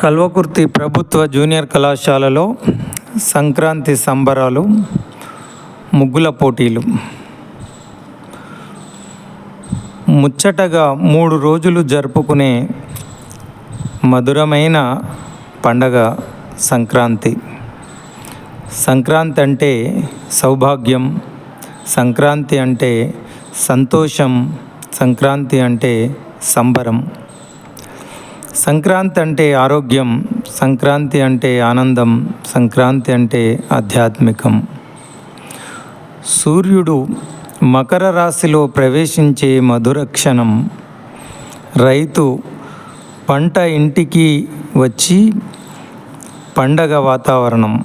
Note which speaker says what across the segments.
Speaker 1: కల్వకుర్తి ప్రభుత్వ జూనియర్ కళాశాలలో సంక్రాంతి సంబరాలు ముగ్గుల పోటీలు. ముచ్చటగా మూడు రోజులు జరుపుకునే మధురమైన పండగ సంక్రాంతి. సంక్రాంతి అంటే సౌభాగ్యం సంక్రాంతి అంటే సంతోషం సంక్రాంతి అంటే సంబరం. సంక్రాంతి అంటే ఆరోగ్యం సంక్రాంతి అంటే ఆనందం సంక్రాంతి అంటే ఆధ్యాత్మికం. సూర్యుడు మకర రాశిలో ప్రవేశించే మధుర క్షణం. రైతు పంట ఇంటికి వచ్చి పండగ వాతావరణం.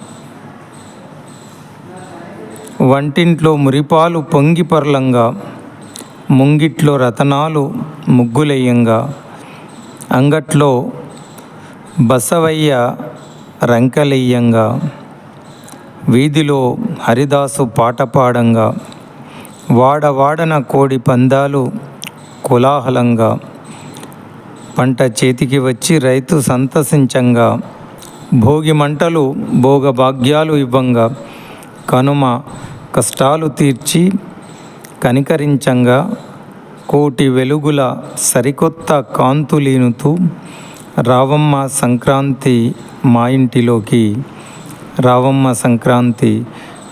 Speaker 1: వంటింట్లో మురిపాలు పొంగి పర్లంగా ముంగిట్లో రతనాలు ముగ్గులెయ్యంగా. అంగట్లో బసవయ్య రంకలెయ్యంగా వీధిలో హరిదాసు పాట పాడంగా వాడవాడన కోడి పందాలు కోలాహలంగా పంట చేతికి వచ్చి రైతు సంతసించంగా భోగి మంటలు భోగభాగ్యాలు ఇవ్వంగా కనుమ కష్టాలు తీర్చి కనికరించంగా కోటి వెలుగుల సరికొత్త కాంతులీనుతూ రావమ్మ సంక్రాంతి మా ఇంటిలోకి రావమ్మ సంక్రాంతి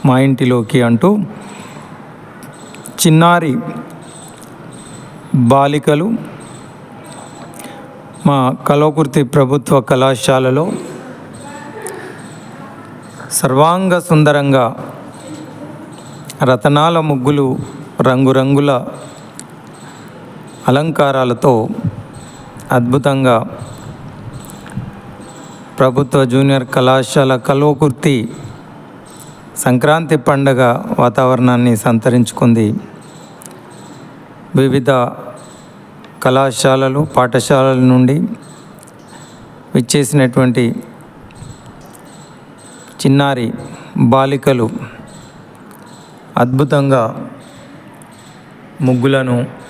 Speaker 1: మా ఇంటిలోకి అంటూ చిన్నారి బాలికలు మా కలోకుర్తి ప్రభుత్వ కళాశాలలో సర్వాంగ సుందరంగా రతనాల ముగ్గులు రంగురంగుల అలంకారాలతో అద్భుతంగా ప్రభుత్వ జూనియర్ కళాశాల కల్వకుర్తి సంక్రాంతి పండగ వాతావరణాన్ని సంతరించుకుంది. వివిధ కళాశాలలు పాఠశాలల నుండి విచ్చేసినటువంటి చిన్నారి బాలికలు అద్భుతంగా ముగ్గులను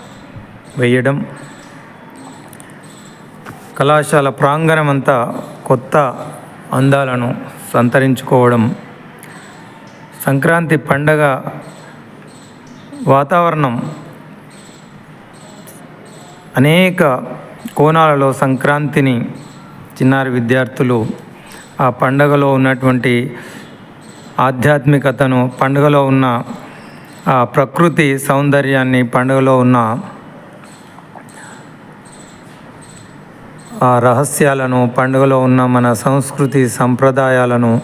Speaker 1: వేయడం. కళాశాల ప్రాంగణం అంతా కొత్త అందాలను సంతరించుకోవడం. సంక్రాంతి పండగ వాతావరణం. అనేక కోణాలలో సంక్రాంతిని చిన్నారి విద్యార్థులు ఆ పండగలో ఉన్నటువంటి ఆధ్యాత్మికతను పండుగలో ఉన్న ఆ ప్రకృతి సౌందర్యాన్ని పండుగలో ఉన్న ఆ రహస్యాలను పండుగలో ఉన్న మన సంస్కృతి సంప్రదాయాలను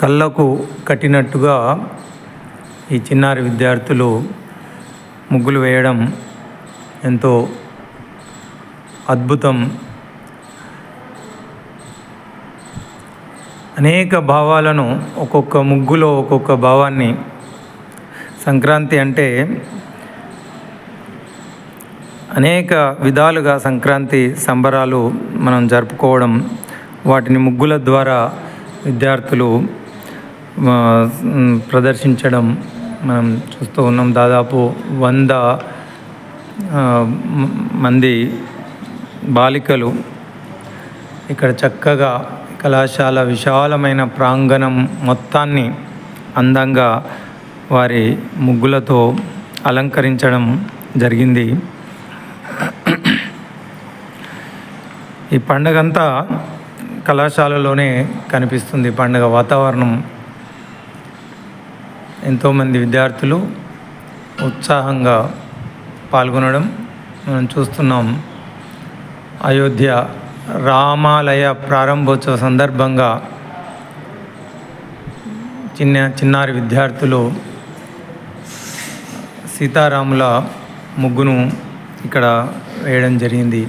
Speaker 1: కళ్ళకు కట్టినట్టుగా ఈ చిన్నారి విద్యార్థులు ముగ్గులు వేయడం ఎంతో అద్భుతం. అనేక భావాలను ఒక్కొక్క ముగ్గులో ఒక్కొక్క భావాన్ని సంక్రాంతి అంటే అనేక విధాలుగా సంక్రాంతి సంబరాలు మనం జరుపుకోవడం వాటిని ముగ్గుల ద్వారా విద్యార్థులు ప్రదర్శించడం మనం చూస్తూ ఉన్నాం. దాదాపు వంద మంది బాలికలు ఇక్కడ చక్కగా కళాశాల విశాలమైన ప్రాంగణం మొత్తాన్ని అందంగా వారి ముగ్గులతో అలంకరించడం జరిగింది. ఈ పండగంతా కళాశాలలోనే కనిపిస్తుంది పండగ వాతావరణం. ఎంతోమంది విద్యార్థులు ఉత్సాహంగా పాల్గొనడం మనం చూస్తున్నాం. అయోధ్య రామాలయ ప్రారంభోత్సవ సందర్భంగా చిన్న చిన్నారి విద్యార్థులు సీతారాముల ముగ్గును ఇక్కడ వేయడం జరిగింది.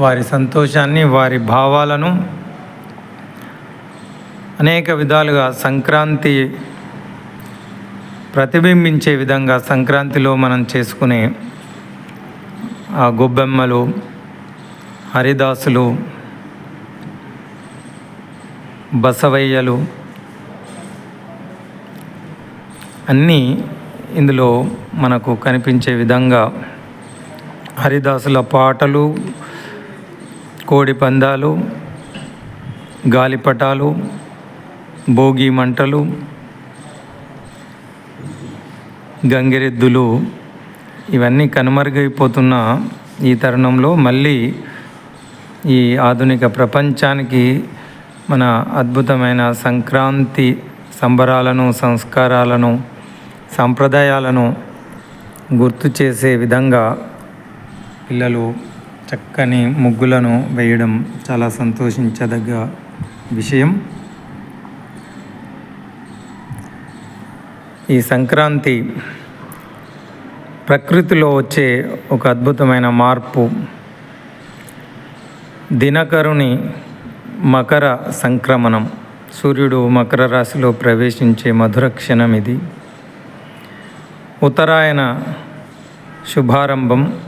Speaker 1: వారి సంతోషాన్ని వారి భావాలను అనేక విధాలుగా సంక్రాంతి ప్రతిబింబించే విధంగా సంక్రాంతిలో మనం చేసుకునే ఆ గొబ్బెమ్మలు హరిదాసులు బసవయ్యలు అన్నీ ఇందులో మనకు కనిపించే విధంగా హరిదాసుల పాటలు కోడి పందాలు గాలిపటాలు భోగి మంటలు గంగిరెద్దులు ఇవన్నీ కనుమరుగైపోతున్న ఈ తరుణంలో మళ్ళీ ఈ ఆధునిక ప్రపంచానికి మన అద్భుతమైన సంక్రాంతి సంబరాలను సంస్కారాలను సాంప్రదాయాలను గుర్తు చేసే విధంగా పిల్లలు చక్కని ముగ్గులను వేయడం చాలా సంతోషించదగ్గ విషయం. ఈ సంక్రాంతి ప్రకృతిలో వచ్చే ఒక అద్భుతమైన మార్పు. దినకరుని మకర సంక్రమణం. సూర్యుడు మకర రాశిలో ప్రవేశించే మధుర క్షణం ఇది. ఉత్తరాయణ శుభారంభం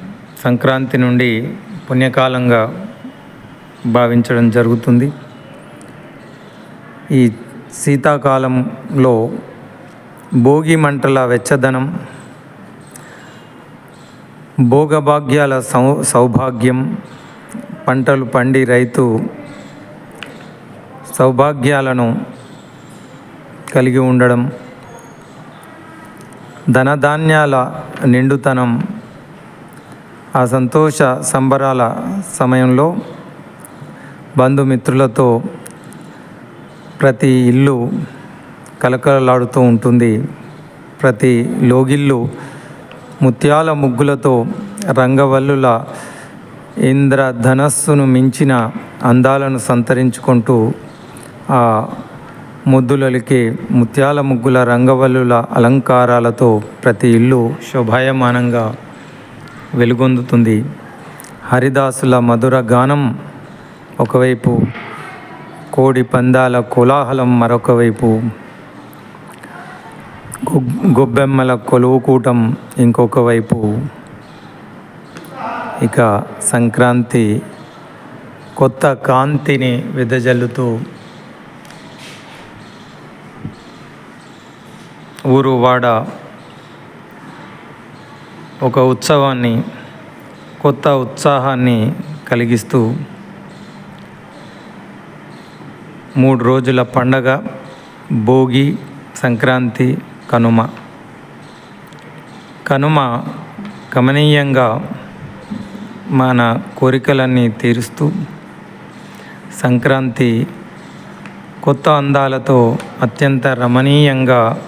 Speaker 1: సంక్రాంతి నుండి పుణ్యకాలంగా భావించడం జరుగుతుంది. ఈ శీతాకాలంలో భోగి మంటల వెచ్చదనం భోగభాగ్యాల సౌ సౌభాగ్యం పంటలు పండి రైతు సౌభాగ్యాలను కలిగి ఉండడం ధనధాన్యాల నిండుతనం ఆ సంతోష సంబరాల సమయంలో బంధుమిత్రులతో ప్రతి ఇల్లు కలకలలాడుతూ ఉంటుంది. ప్రతి లోగిల్లు ముత్యాల ముగ్గులతో రంగవల్లుల ఇంద్రధనస్సును మించిన అందాలను సంతరించుకుంటూ ఆ ముద్దులలికే ముత్యాల ముగ్గుల రంగవల్లుల అలంకారాలతో ప్రతి ఇల్లు శోభాయమానంగా వెలుగొందుతుంది. హరిదాసుల మధుర గానం ఒకవైపు కోడి పందాల కోలాహలం మరొక వైపు గొబ్బెమ్మల కొలువుకూటం ఇంకొక వైపు. ఇక సంక్రాంతి కొత్త కాంతిని వెదజల్లుతూ ఊరు వాడ ఒక ఉత్సవాన్ని కొత్త ఉత్సాహాన్ని కలిగిస్తూ మూడు రోజుల పండగ భోగి సంక్రాంతి కనుమ. కనుమ గమనీయంగా మన కోరికలన్నీ తీరుస్తూ సంక్రాంతి కొత్త అందాలతో అత్యంత రమణీయంగా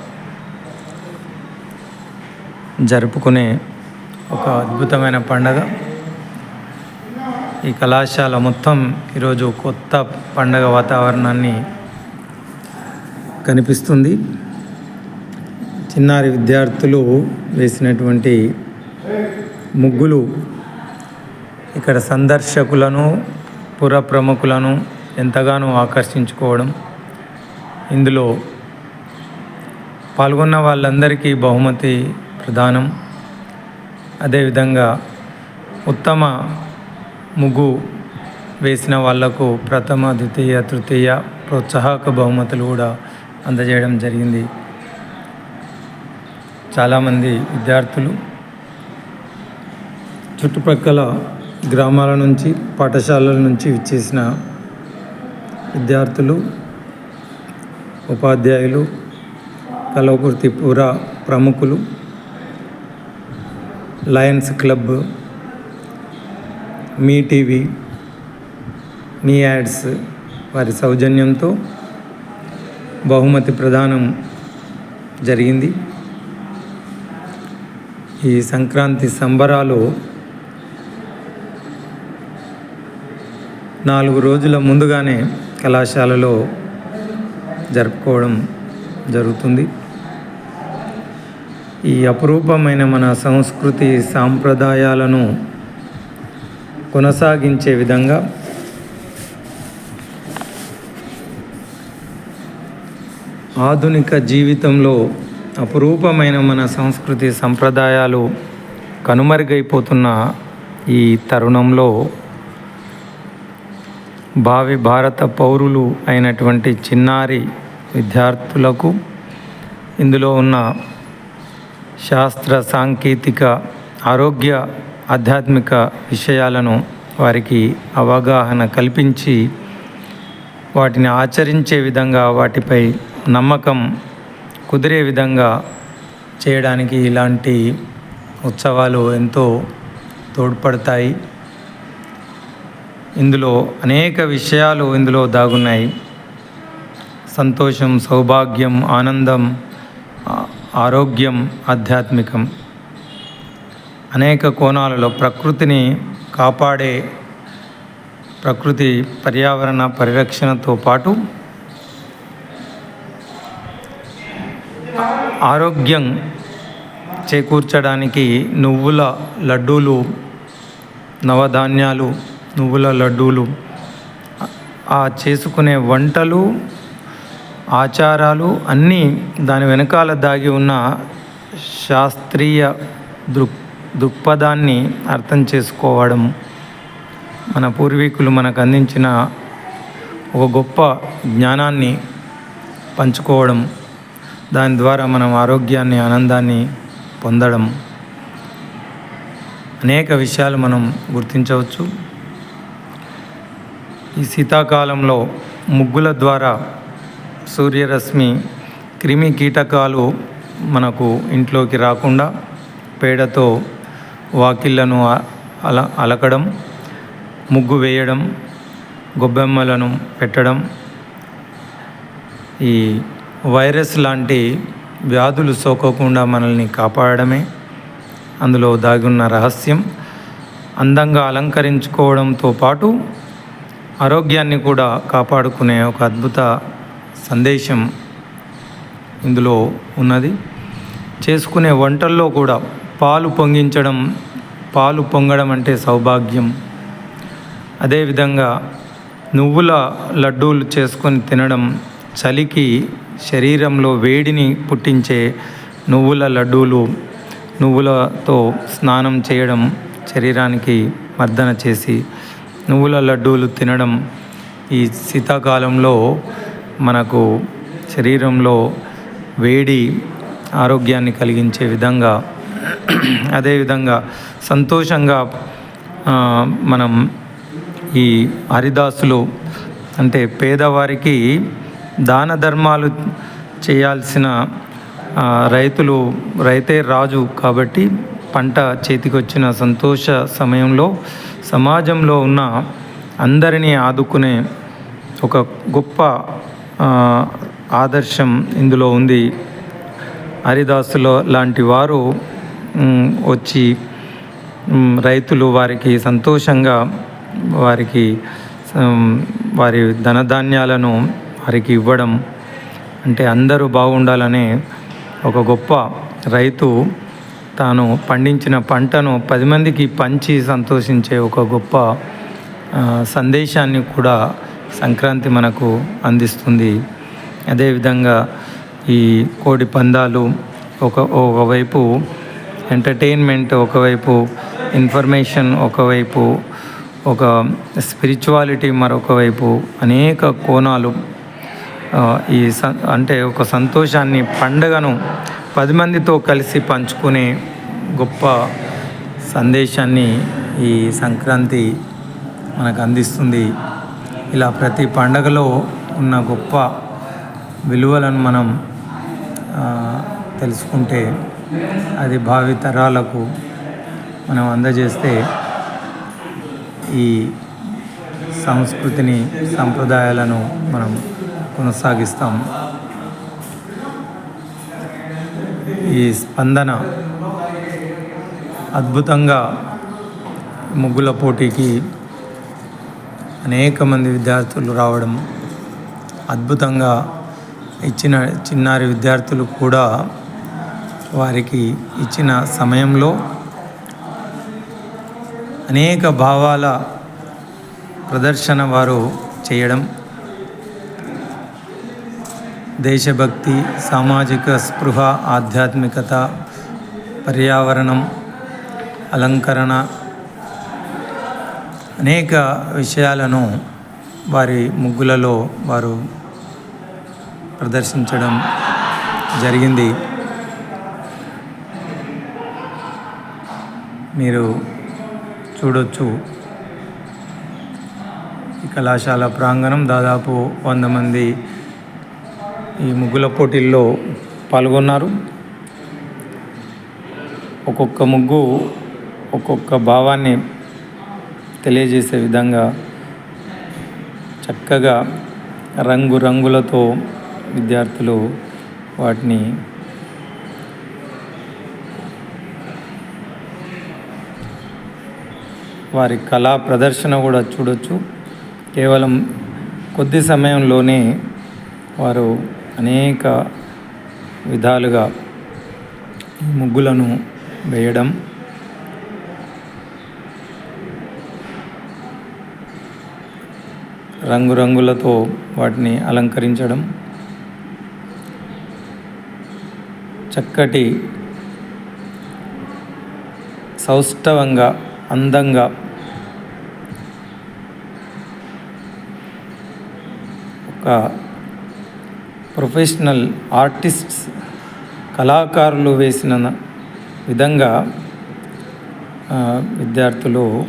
Speaker 1: జరుపుకునే ఒక అద్భుతమైన పండగ. ఈ కళాశాల మొత్తం ఈరోజు కొత్త పండగ వాతావరణాన్ని కనిపిస్తుంది. చిన్నారి విద్యార్థులు వేసినటువంటి ముగ్గులు ఇక్కడ సందర్శకులను పుర ప్రముఖులను ఎంతగానో ఆకర్షించుకోవడం. ఇందులో పాల్గొన్న వాళ్ళందరికీ బహుమతి ప్రదానం. అదేవిధంగా ఉత్తమ ముగ్గు వేసిన వాళ్ళకు ప్రథమ ద్వితీయ తృతీయ ప్రోత్సాహక బహుమతులు కూడా అందజేయడం జరిగింది. చాలామంది విద్యార్థులు చుట్టుపక్కల గ్రామాల నుంచి పాఠశాలల నుంచి విచ్చేసిన విద్యార్థులు ఉపాధ్యాయులు కలవకుర్తి ప్రముఖులు Lions Club Mee TV Mee ads వారి సౌజన్యంతో బహుమతి ప్రదానం జరిగింది. ఈ సంక్రాంతి సంబరాలు నాలుగు రోజుల ముందుగానే కళాశాలలో జరుపుకోవడం జరుగుతుంది. ఈ అపురూపమైన మన సంస్కృతి సాంప్రదాయాలను కొనసాగించే విధంగా ఆధునిక జీవితంలో అపురూపమైన మన సంస్కృతి సంప్రదాయాలు కనుమరుగైపోతున్న ఈ తరుణంలో భావి భారత పౌరులు అయినటువంటి చిన్నారి విద్యార్థులకు ఇందులో ఉన్న శాస్త్ర సాంకేతిక ఆరోగ్య ఆధ్యాత్మిక విషయాలను వారికి అవగాహన కల్పించి వాటిని ఆచరించే విధంగా వాటిపై నమ్మకం కుదిరే విధంగా చేయడానికి ఇలాంటి ఉత్సవాలు ఎంతో తోడ్పడతాయి. ఇందులో అనేక విషయాలు ఇందులో దాగున్నాయి. సంతోషం సౌభాగ్యం ఆనందం ఆరోగ్యం ఆధ్యాత్మికం. అనేక కోణాలలో ప్రకృతిని కాపాడే ప్రకృతి పర్యావరణ పరిరక్షణతో పాటు ఆరోగ్యం చేకూర్చడానికి నువ్వుల లడ్డూలు నవధాన్యాలు నువ్వుల లడ్డూలు ఆ చేసుకునే వంటలు ఆచారాలు అన్నీ దాని వెనకాల దాగి ఉన్న శాస్త్రీయ దృక్ దృక్పథాన్ని అర్థం చేసుకోవడం. మన పూర్వీకులు మనకు అందించిన ఒక గొప్ప జ్ఞానాన్ని పంచుకోవడం. దాని ద్వారా మనం ఆరోగ్యాన్ని ఆనందాన్ని పొందడం. అనేక విషయాలు మనం గుర్తించవచ్చు. ఈ శీతాకాలంలో ముగ్గుల ద్వారా సూర్యరశ్మి క్రిమి కీటకాలు మనకు ఇంట్లోకి రాకుండా పేడతో వాకిళ్ళను అల అలకడం ముగ్గు వేయడం గొబ్బెమ్మలను పెట్టడం ఈ వైరస్ లాంటి వ్యాధులు సోకకుండా మనల్ని కాపాడడమే. అందులో దాగున్న రహస్యం అందంగా అలంకరించుకోవడంతో పాటు ఆరోగ్యాన్ని కూడా కాపాడుకునే ఒక అద్భుత సందేశం ఇందులో ఉన్నది. చేసుకునే వంటల్లో కూడా పాలు పొంగించడం పాలు పొంగడం అంటే సౌభాగ్యం. అదేవిధంగా నువ్వుల లడ్డూలు చేసుకొని తినడం చలికి శరీరంలో వేడిని పుట్టించే నువ్వుల లడ్డూలు నువ్వులతో స్నానం చేయడం శరీరానికి మర్దన చేసి నువ్వుల లడ్డూలు తినడం ఈ శీతాకాలంలో మనకు శరీరంలో వేడి ఆరోగ్యాన్ని కలిగించే విధంగా అదేవిధంగా సంతోషంగా మనం ఈ హరిదాసులు అంటే పేదవారికి దాన ధర్మాలు చేయాల్సిన రైతులు రైతే రాజు కాబట్టి పంట చేతికొచ్చిన సంతోష సమయంలో సమాజంలో ఉన్న అందరినీ ఆదుకునే ఒక గొప్ప ఆదర్శం ఇందులో ఉంది. హరిదాసులో లాంటి వారు వచ్చి రైతులు వారికి సంతోషంగా వారికి వారి ధనధాన్యాలను వారికి ఇవ్వడం అంటే అందరూ బాగుండాలనే ఒక గొప్ప రైతు తాను పండించిన పంటను పది మందికి పంచి సంతోషించే ఒక గొప్ప సందేశాన్ని కూడా సంక్రాంతి మనకు అందిస్తుంది. అదేవిధంగా ఈ కోడి పందాలు ఒక ఒకవైపు ఎంటర్టైన్మెంట్ ఒకవైపు ఇన్ఫర్మేషన్ ఒకవైపు ఒక స్పిరిచువాలిటీ మరొక వైపు అనేక కోణాలు ఈ స అంటే ఒక సంతోషాన్ని పండగను పది మందితో కలిసి పంచుకునే గొప్ప సందేశాన్ని ఈ సంక్రాంతి మనకు అందిస్తుంది. ఇలా ప్రతి పండగలో ఉన్న గొప్ప విలువలను మనం తెలుసుకుంటే అది భావి తరాలకు మనం అందజేస్తే ఈ సంస్కృతిని సంప్రదాయాలను మనం కొనసాగిస్తాం. ఈ స్పందన అద్భుతంగా ముగ్గుల పోటీకి అనేక మంది విద్యార్థులు రావడం అద్భుతంగా ఇచ్చిన చిన్నారి విద్యార్థులు కూడా వారికి ఇచ్చిన సమయంలో అనేక భావాల ప్రదర్శన వారు చేయడం దేశభక్తి సామాజిక స్పృహ ఆధ్యాత్మికత పర్యావరణం అలంకరణ అనేక విషయాలను వారి ముగ్గులలో వారు ప్రదర్శించడం జరిగింది. మీరు చూడొచ్చు. ఈ కళాశాల ప్రాంగణం దాదాపు వంద మంది ఈ ముగ్గుల పోటీల్లో పాల్గొన్నారు. ఒక్కొక్క ముగ్గు ఒక్కొక్క భావాన్ని తెలియజేసే విధంగా చక్కగా రంగు రంగులతో విద్యార్థులు వాటిని వారి కళా ప్రదర్శన కూడా చూడొచ్చు. కేవలం కొద్ది సమయంలోనే వారు అనేక విధాలుగా ముగ్గులను వేయడం రంగురంగులతో వాటిని అలంకరించడం చక్కటి సౌష్ఠవంగా అందంగా ఒక ప్రొఫెషనల్ ఆర్టిస్ట్స్ కళాకారులు వేసిన విధంగా విద్యార్థులు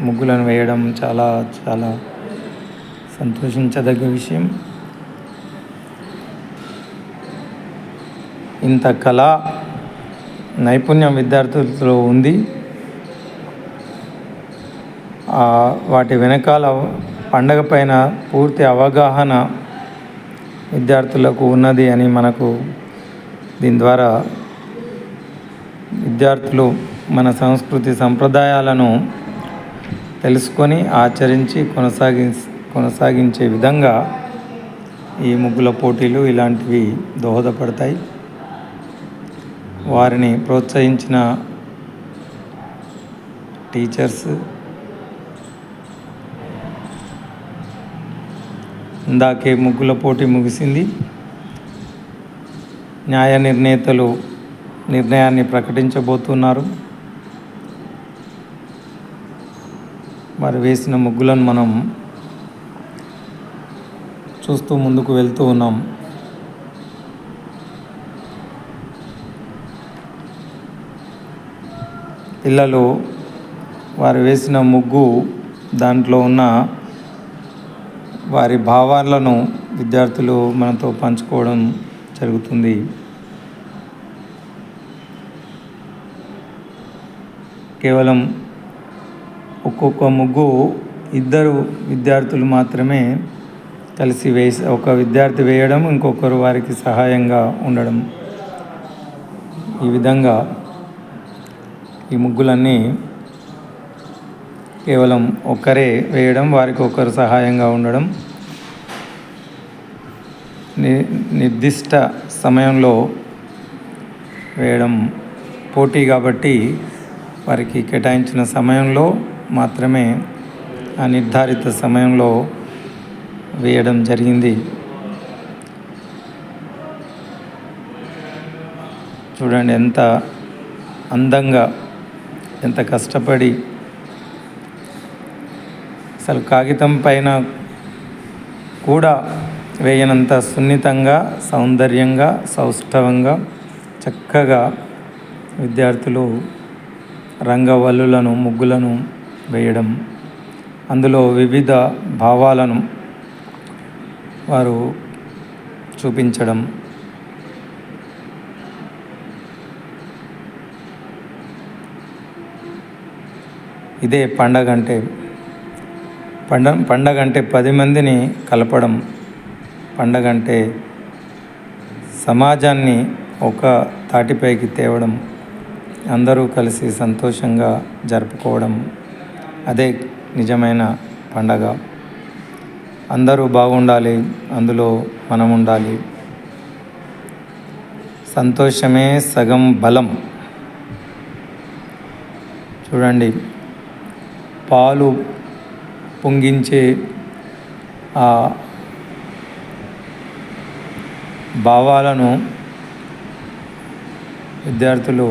Speaker 1: ముగ్గులను వేయడం చాలా చాలా సంతోషించదగ్గ విషయం. ఇంత కళ నైపుణ్యం విద్యార్థులతో ఉంది. వాటి వెనకాల పండగ పైన పూర్తి అవగాహన విద్యార్థులకు ఉన్నది అని మనకు దీని ద్వారా విద్యార్థులు మన సంస్కృతి సంప్రదాయాలను తెలుసుకొని ఆచరించి కొనసాగి కొనసాగించే విధంగా ఈ ముగ్గుల పోటీలు ఇలాంటివి దోహదపడతాయి. వారిని ప్రోత్సహించిన టీచర్స్ ఇందాకే ముగ్గుల పోటీ ముగిసింది. న్యాయ నిర్ణేతలు నిర్ణయాన్ని ప్రకటించబోతున్నారు. వారు వేసిన ముగ్గులను మనం చూస్తూ ముందుకు వెళ్తూ ఉన్నాం. పిల్లలు వారు వేసిన ముగ్గు దాంట్లో ఉన్న వారి భావాలను విద్యార్థులు మనతో పంచుకోవడం జరుగుతుంది. కేవలం ఒక్కొక్క ముగ్గు ఇద్దరు విద్యార్థులు మాత్రమే కలిసి వేసి ఒక విద్యార్థి వేయడం ఇంకొకరు వారికి సహాయంగా ఉండడం. ఈ విధంగా ఈ ముగ్గులన్నీ కేవలం ఒక్కరే వేయడం వారికి ఒకరు సహాయంగా ఉండడం. ని నిర్దిష్ట సమయంలో వేయడం పోటీ కాబట్టి వారికి కేటాయించిన సమయంలో మాత్రమే ఆ నిర్ధారిత సమయంలో వేయడం జరిగింది. చూడండి ఎంత అందంగా ఎంత కష్టపడి అసలు కాగితం పైన కూడా వేయనంత సున్నితంగా సౌందర్యంగా సౌష్ఠవంగా చక్కగా విద్యార్థులు రంగవల్లులను ముగ్గులను వేయడం అందులో వివిధ భావాలను వారు చూపించడం. ఇదే పండగ అంటే పండ పండగ అంటే పది మందిని కలపడం. పండగ అంటే సమాజాన్ని ఒక తాటిపైకి తేవడం. అందరూ కలిసి సంతోషంగా జరుపుకోవడం. అదే నిజమైన పండగ. అందరూ బాగుండాలి అందులో మనం ఉండాలి సంతోషమే సగం బలం. చూడండి పాలు పొంగించే ఆ భావాలను విద్యార్థులు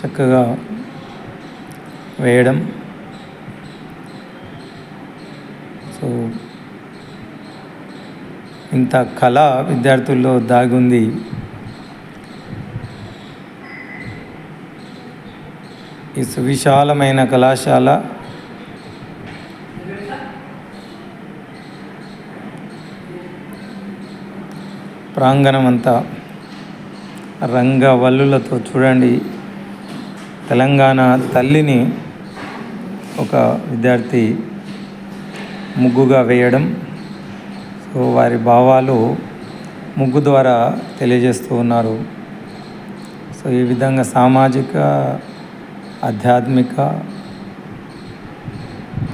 Speaker 1: చక్కగా వేయడం సో ఇంత కళ విద్యార్థుల్లో దాగుంది. ఈ సువిశాలమైన కళాశాల ప్రాంగణం అంతా రంగవల్లులతో చూడండి. తెలంగాణ తల్లిని ఒక విద్యార్థి ముగ్గుగా వేయడం. సో వారి భావాలు ముగ్గు ద్వారా తెలియజేస్తూ ఉన్నారు. సో ఈ విధంగా సామాజిక ఆధ్యాత్మిక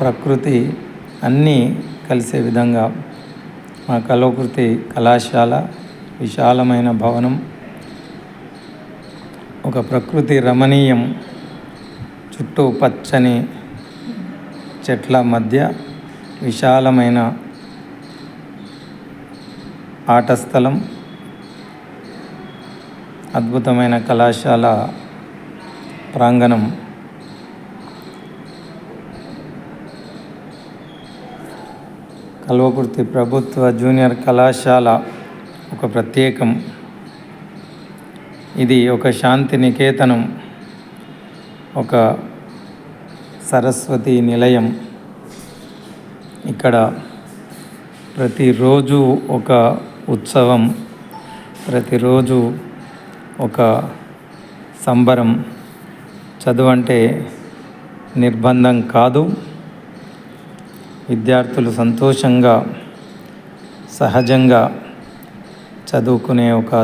Speaker 1: ప్రకృతి అన్నీ కలిసే విధంగా మా కళాకృతి కళాశాల విశాలమైన భవనం ఒక ప్రకృతి రమణీయం చుట్టూ పచ్చని చెట్ల మధ్య విశాలమైన ఆట స్థలం అద్భుతమైన కళాశాల ప్రాంగణం కల్వకుర్తి ప్రభుత్వ జూనియర్ కళాశాల ఒక ప్రత్యేకం. ఇది ఒక శాంతి నికేతనం ఒక సరస్వతి నిలయం. ఇక్కడ ప్రతిరోజు ఒక ఉత్సవం ప్రతిరోజు ఒక సంబరం చదువు అంటే నిర్బంధం కాదు. విద్యార్థులు సంతోషంగా సహజంగా చదువుకునే ఒక